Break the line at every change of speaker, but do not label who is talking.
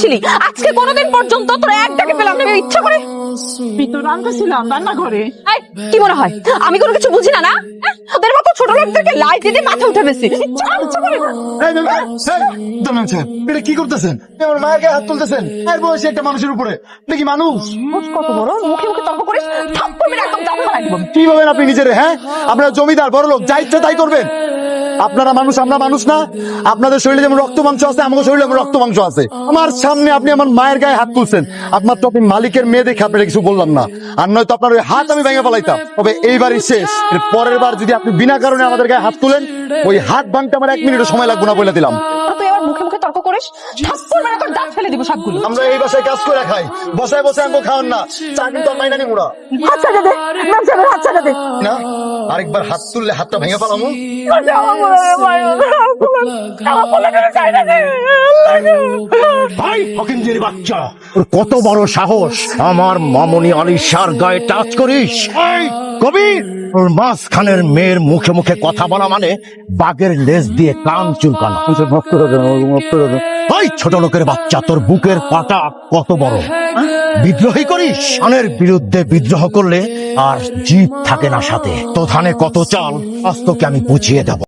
ছিলি আজকে কোনোদিন পর্যন্ত তোর এক ডাকে পেলাম না ইচ্ছা করে।
রান্নাঘরে।
কি মনে হয়? আমি কোনো কিছু বুঝি না না? ওদের মতো ছোট লোকদেরকে লাইট দিতে মাথা উঠে বেশি।
এটা কি করতেছেন? আমার মায়ের গায়ে হাত তুলতেছেন। এর বয়সে একটা মানুষের উপরে। দেখি মানুষ?
কত বড়? মুখে মুখে তর্ক করিস? থাপ্পড় মেরে একদম
কি ভাবেন আপনি নিজের হ্যাঁ? আপনারা জমিদার বড় লোক যা ইচ্ছা তাই করবেন। আপনারা মানুষ, আমরা মানুষ না। আপনাদের শরীরে যেমন রক্ত মাংস আছে আমার শরীরে রক্ত মাংস আছে। আমার সামনে আপনি আমার মায়ের গায়ে হাত তুলছেন। আপনার তো আপনি মালিকের মেয়ে দেখে আপনারা কিছু বললাম না। আর নয়তো আপনার ওই হাত আমি ভেঙে পালাইতাম তবে এইবারই শেষ। এর পরের বার যদি আপনি বিনা কারণে আমাদের গায়ে হাত তুলেন, ওই হাত ভাঙতে আমার এক মিনিটও সময় লাগবে না বলে দিলাম।
করিস থাপ্পড় মেরে তোর দাঁত ফেলে দিব সবগুলো।
আমরা এই বাসায় কাজ করে খাই। বসায় বসে আমাকে খাওয়ান না। চা কিন্তু আর মাইনা নিমুরা
হাত ছাড়া দে ম্যাম সাহেবের হাত ছাড়া দে।
না? আরেকবার হাত তুললে হাতটা ভেঙে ফেলামো।
না
ভাই ফকিন্দির বাচ্চা। কত বড় সাহস। আমার মামনি আলিশার গায়ে টাচ করিস। কবির! তোর মাঝখানের মেয়ের মুখে মুখে কথা বলা মানে বাঘের লেজ দিয়ে কান চুলকানো। ওই ছোট লোকের বাচ্চা তোর বুকের পাটা কত বড়? বিদ্রোহী করিস? আনের বিরুদ্ধে বিদ্রোহ করলে আর জিপ থাকে না সাথে। তো ধানে কত চাল আজ তোকে আমি বুঝিয়ে দেব।